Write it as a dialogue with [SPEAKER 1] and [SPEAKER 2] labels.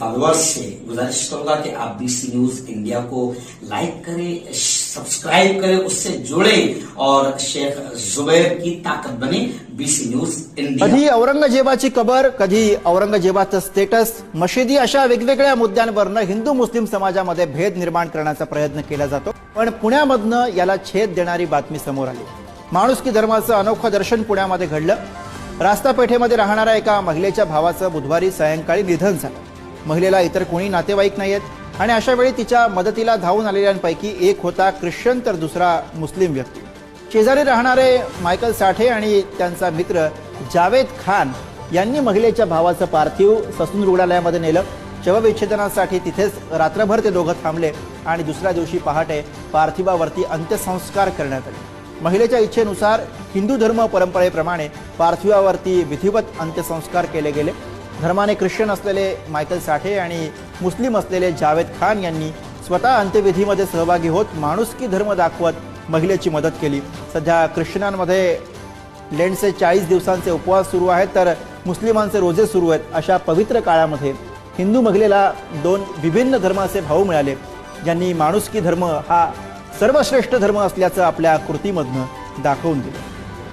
[SPEAKER 1] Followers से गुजारिश करूंगा कि आप बीसी न्यूज इंडिया को लाइक करें सब्सक्राइब करें उससे जुड़े और शेख जुबैर की ताकत बने बीसी न्यूज इंडिया
[SPEAKER 2] कधी औरंगजेबाची कबर कधी औरंगजेबाचं स्टेटस मशिदी अशा वेगवेगळ्या मुद्द्यांवरनं हिंदू मुस्लिम समाजामध्ये भेद निर्माण करण्याचा प्रयत्न केला जातो. पण पुण्यामधनं याला छेद देणारी बातमी समोर आली. माणुसकी धर्माचं अनोखं दर्शन पुण्यामध्ये घडलं. रास्ता पेठेमध्ये राहणाऱ्या एका महिलेच्या भावाचं बुधवारी सायंकाळी निधन झालं. महिलेला इतर कोणी नातेवाईक नाहीयेत. आणि अशा वेळी तिच्या मदतीला धावून आलेल्यांपैकी एक होता ख्रिश्चन तर दुसरा मुस्लिम व्यक्ती. शेजारी राहणारे मायकल साठे आणि त्यांचा मित्र जावेद खान यांनी महिलेच्या भावाचं पार्थिव ससून रुग्णालयामध्ये नेलं. शवविच्छेदनासाठी तिथेच रात्रभर ते दोघं थांबले आणि दुसऱ्या दिवशी पहाटे पार्थिवावरती अंत्यसंस्कार करण्यात आले. महिलेच्या इच्छेनुसार हिंदू धर्म परंपरेप्रमाणे पार्थिवावरती विधिवत अंत्यसंस्कार केले गेले. धर्माने ख्रिश्चन असलेले मायकल साठे आणि मुस्लिम असलेले जावेद खान यांनी स्वतः अंत्यविधीमध्ये सहभागी होत माणुसकी धर्म दाखवत महिलेची मदत केली. सध्या ख्रिश्चनांमध्ये लेंडचे चाळीस दिवसांचे उपवास सुरू आहेत तर मुस्लिमांचे रोजे सुरू आहेत. अशा पवित्र काळामध्ये हिंदू महिलेला दोन विभिन्न धर्माचे भाऊ मिळाले ज्यांनी माणुसकी धर्म हा सर्वश्रेष्ठ धर्म असल्याचं आपल्या कृतीमधनं दाखवून दिलं.